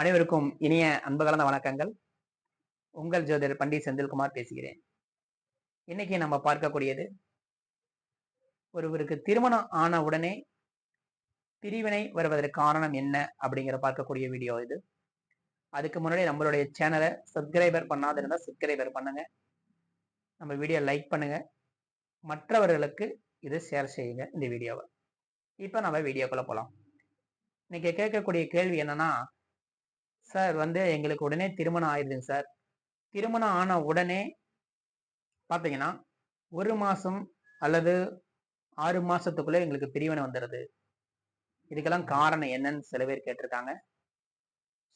அனைவருக்கும் இனிய அன்பு கலந்த வணக்கங்கள். உங்கள் ஜோதிடர் பண்டிட் செந்தில்குமார் பேசுகிறேன். இன்னைக்கு நம்ம பார்க்கக்கூடியது ஒருவருக்கு திருமணம் ஆன உடனே பிரிவினை வருவதற்கு காரணம் என்ன அப்படிங்கிற பார்க்கக்கூடிய வீடியோ இது. அதுக்கு முன்னாடி நம்மளுடைய சேனலை சப்ஸ்கிரைபர் பண்ணாத இருந்தால் சப்ஸ்கிரைபர் பண்ணுங்க. நம்ம வீடியோ லைக் பண்ணுங்க. மற்றவர்களுக்கு இது ஷேர் செய்யுங்க இந்த வீடியோவை. இப்போ நம்ம வீடியோக்குள்ளே போகலாம் இன்னைக்கு கேட்கக்கூடிய கேள்வி என்னன்னா சார் வந்து எங்களுக்கு உடனே திருமணம் ஆயிடுதுங்க சார். திருமணம் ஆன உடனே பார்த்தீங்கன்னா ஒரு மாதம் அல்லது ஆறு மாதத்துக்குள்ளே எங்களுக்கு பிரிவினை வந்துடுது இதுக்கெல்லாம் காரணம் என்னன்னு சில பேர் கேட்டிருக்காங்க.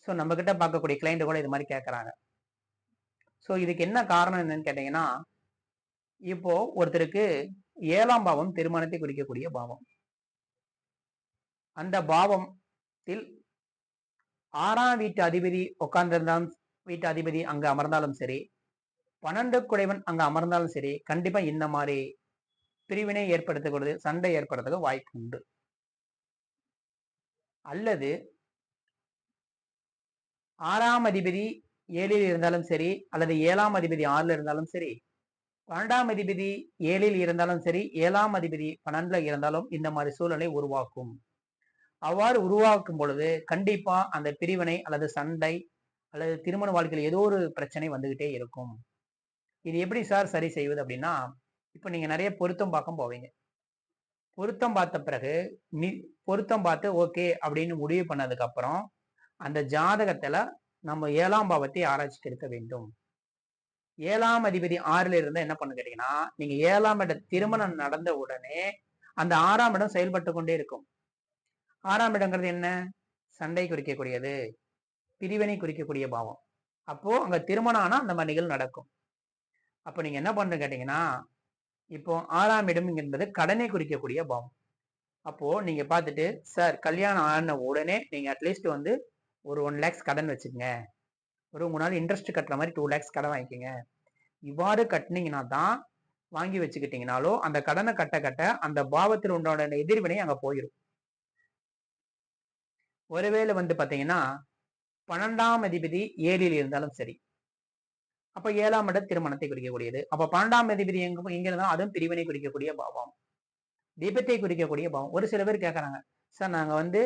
ஸோ நம்ம கிட்ட பார்க்கக்கூடிய கிளைண்ட் கூட இது மாதிரி கேட்குறாங்க. ஸோ இதுக்கு என்ன காரணம் என்னன்னு கேட்டிங்கன்னா இப்போ ஒருத்தருக்கு ஏழாம் பாவம் திருமணத்தை குறிக்கக்கூடிய பாவம். அந்த பாவத்தில் ஆறாம் வீட்டு அதிபதி உட்கார்ந்திருந்தாலும் வீட்டு அதிபதி அங்க அமர்ந்தாலும் சரி பன்னெண்டு குடைவன் அங்க அமர்ந்தாலும் சரி கண்டிப்பா இந்த மாதிரி பிரிவினை ஏற்படுத்தக்கூடாது சண்டை ஏற்படுறதுக்கு வாய்ப்பு உண்டு. அல்லது ஆறாம் அதிபதி ஏழில் இருந்தாலும் சரி அல்லது ஏழாம் அதிபதி ஆறுல இருந்தாலும் சரி பன்னெண்டாம் அதிபதி ஏழில் இருந்தாலும் சரி ஏழாம் அதிபதி பன்னெண்டுல இருந்தாலும் இந்த மாதிரி சூழலை உருவாக்கும். அவ்வாறு உருவாக்கும் பொழுது கண்டிப்பா அந்த பிரிவினை அல்லது சண்டை அல்லது திருமண வாழ்க்கையில் ஏதோ ஒரு பிரச்சனை வந்துகிட்டே இருக்கும். இது எப்படி சார் சரி செய்வது அப்படின்னா இப்போ நீங்க நிறைய பொருத்தம் பார்க்க போவீங்க. பொருத்தம் பார்த்த பிறகு நீ பொருத்தம் பார்த்து ஓகே அப்படின்னு முடிவு பண்ணதுக்கு அப்புறம் அந்த ஜாதகத்துல நம்ம ஏழாம் பாவத்தை ஆராய்ச்சிக்கு இருக்க வேண்டும். ஏழாம் அதிபதி ஆறுல இருந்தா என்ன பண்ணு கேட்டீங்கன்னா நீங்க ஏழாம் இடம் திருமணம் நடந்த உடனே அந்த ஆறாம் இடம் செயல்பட்டு கொண்டே இருக்கும். ஆறாம் இடங்கிறது என்ன? சண்டை குறிக்கக்கூடியது பிரிவினை குறிக்கக்கூடிய பாவம். அப்போ அங்க திருமணம் ஆனா அந்த மாதிரி நிகழ்வு நடக்கும். அப்போ நீங்க என்ன பண்றீங்க கேட்டீங்கன்னா இப்போ ஆறாம் இடம் என்பது கடனை குறிக்கக்கூடிய பாவம். அப்போ நீங்க பார்த்துட்டு சார் கல்யாணம் ஆன உடனே நீங்க அட்லீஸ்ட் வந்து ஒரு ஒன் லேக்ஸ் கடன் வச்சுக்கோங்க. ஒரு உங்களால் இன்ட்ரெஸ்ட் கட்டுற மாதிரி டூ லேக்ஸ் கடன் வாங்கிக்கோங்க. இவ்வாறு கட்டினீங்கன்னா தான் வாங்கி வச்சுக்கிட்டீங்கனாலோ அந்த கடனை கட்ட கட்ட அந்த பாவத்தில் உண்டான எதிர்வினை அங்கே போயிடும் ஒருவேளை வந்து பார்த்தீங்கன்னா பன்னெண்டாம் அதிபதி ஏழில் இருந்தாலும் சரி. அப்ப ஏழாம் இடம் திருமணத்தை குறிக்கக்கூடியது. அப்ப பன்னெண்டாம் அதிபதி எங்க எங்க இருந்தாலும் அதுவும் பிரிவினை குறிக்கக்கூடிய பாவம். தீபத்தை குறிக்கக்கூடிய பாவம். ஒரு சில பேர் கேட்கறாங்க சார் நாங்க வந்து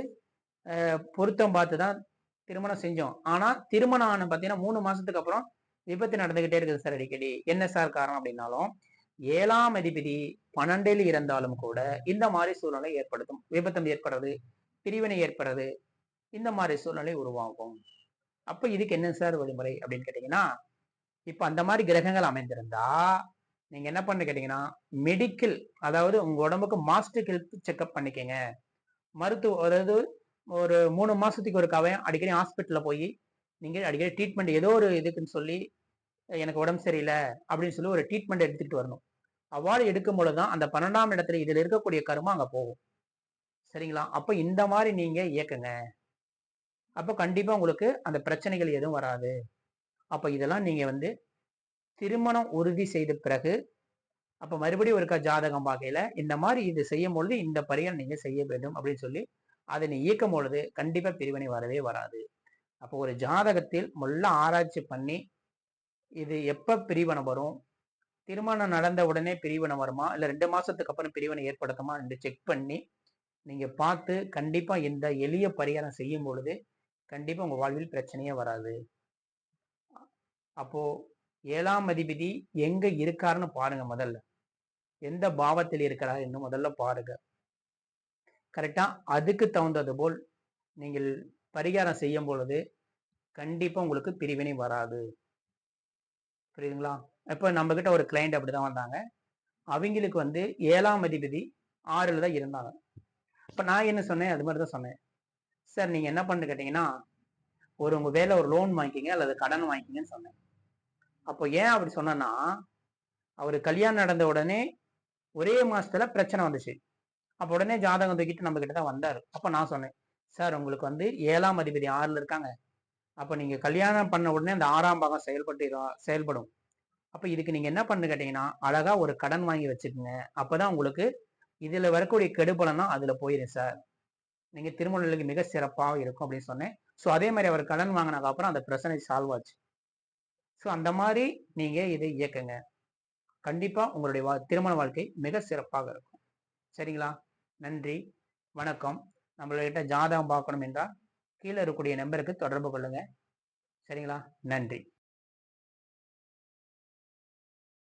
பொருத்தம் பார்த்து தான் திருமணம் செஞ்சோம். ஆனா திருமணம் ஆன பார்த்தீங்கன்னா மூணு மாசத்துக்கு அப்புறம் விபத்து நடந்துகிட்டே இருக்குது சார் அடிக்கடி. என்ன சார் காரணம் அப்படின்னாலும் ஏழாம் அதிபதி பன்னெண்டில் இருந்தாலும் கூட இந்த மாதிரி சூழ்நிலை ஏற்படுத்தும். விபத்தம் ஏற்படுறது பிரிவினை ஏற்படுறது இந்த மாதிரி சூழ்நிலை உருவாகும். அப்போ இதுக்கு என்ன சார் வழிமுறை அப்படின்னு கேட்டிங்கன்னா இப்போ அந்த மாதிரி கிரகங்கள் அமைந்திருந்தா நீங்கள் என்ன பண்ணு கேட்டிங்கன்னா மெடிக்கல் அதாவது உங்கள் உடம்புக்கு மாஸ்டர் ஹெல்த் செக்அப் பண்ணிக்கங்க. மருத்துவ அதாவது ஒரு மூணு மாதத்துக்கு ஒரு கவையம் அடிக்கடி ஹாஸ்பிட்டலில் போய் நீங்கள் அடிக்கடி ட்ரீட்மெண்ட் ஏதோ ஒரு இதுக்குன்னு சொல்லி எனக்கு உடம்பு சரியில்லை அப்படின்னு சொல்லி ஒரு ட்ரீட்மெண்ட் எடுத்துக்கிட்டு வரணும். அவ்வாறு எடுக்கும் பொழுதுதான் அந்த பன்னெண்டாம் இடத்துல இதில் இருக்கக்கூடிய கருமா அங்கே போகும். சரிங்களா? அப்போ இந்த மாதிரி நீங்கள் இயக்குங்க. அப்போ கண்டிப்பாக உங்களுக்கு அந்த பிரச்சனைகள் எதுவும் வராது. அப்போ இதெல்லாம் நீங்கள் வந்து திருமணம் உறுதி செய்த பிறகு அப்போ மறுபடியும் ஒருக்கா ஜாதகம் பார்க்கையில் இந்த மாதிரி இது செய்யும் பொழுது இந்த பரிகாரம் நீங்கள் செய்ய வேண்டும் அப்படின்னு சொல்லி அதை நீ இயக்கும் பொழுது கண்டிப்பாக பிரிவினை வரவே வராது. அப்போ ஒரு ஜாதகத்தில் முள்ள ஆராய்ச்சி பண்ணி இது எப்போ பிரிவினை வரும்? திருமணம் நடந்த உடனே பிரிவினை வருமா? இல்லை ரெண்டு மாதத்துக்கு அப்புறம் பிரிவினை ஏற்படுத்துமா? என்று செக் பண்ணி நீங்கள் பார்த்து கண்டிப்பாக இந்த எளிய பரிகாரம் செய்யும் பொழுது கண்டிப்பா உங்க வாழ்வில் பிரச்சனையே வராது. அப்போ ஏழாம் அதிபதி எங்க இருக்காருன்னு பாருங்க முதல்ல. எந்த பாவத்தில் இருக்கிறார் என்று முதல்ல பாருங்க. கரெக்டா அதுக்கு தகுந்தது போல் நீங்கள் பரிகாரம் செய்யும் பொழுது கண்டிப்பா உங்களுக்கு பிரிவினை வராது. புரியுதுங்களா? இப்போ நம்ம கிட்ட ஒரு கிளைண்ட் அப்படிதான் வந்தாங்க. அவங்களுக்கு வந்து ஏழாம் அதிபதி ஆறுல தான் இருந்தாங்க. இப்ப நான் என்ன சொன்னேன்? அது மாதிரி தான் சொன்னேன். சார் நீங்க என்ன பண்ணு கேட்டீங்கன்னா ஒரு உங்க வேலை ஒரு லோன் வாங்கிக்கிங்க அல்லது கடன் வாங்கிக்கிங்கன்னு சொன்னேன். அப்போ ஏன் அப்படி சொன்னேன்னா அவர் கல்யாணம் நடந்த உடனே ஒரே மாசத்துல பிரச்சனை வந்துச்சு. அப்போ உடனே ஜாதகம் தூக்கிட்டு நம்ம கிட்ட தான் வந்தார். அப்போ நான் சொன்னேன் சார் உங்களுக்கு வந்து ஏழாம் அதிபதி ஆறுல இருக்காங்க. அப்போ நீங்க கல்யாணம் பண்ண உடனே அந்த ஆறாம் பாகம் செயல்பட்டு செயல்படும். அப்போ இதுக்கு நீங்க என்ன பண்ணு கேட்டீங்கன்னா அழகா ஒரு கடன் வாங்கி வச்சுக்கோங்க. அப்பதான் உங்களுக்கு இதுல வரக்கூடிய கெடுபலன்னா அதுல போயிடும் சார். நீங்க திருமணங்களுக்கு மிக சிறப்பாக இருக்கும் அப்படின்னு சொன்னேன். ஸோ அதே மாதிரி அவர் கடன் வாங்கினதுக்கு அப்புறம் அந்த பிரச்சனை சால்வ் ஆச்சு. ஸோ அந்த மாதிரி நீங்க இதை இயக்குங்க. கண்டிப்பா உங்களுடைய வா திருமண வாழ்க்கை மிக சிறப்பாக இருக்கும். சரிங்களா? நன்றி வணக்கம். நம்மள்கிட்ட ஜாதகம் பார்க்கணும் என்றால் கீழே இருக்கக்கூடிய நம்பருக்கு தொடர்பு கொள்ளுங்க. சரிங்களா? நன்றி.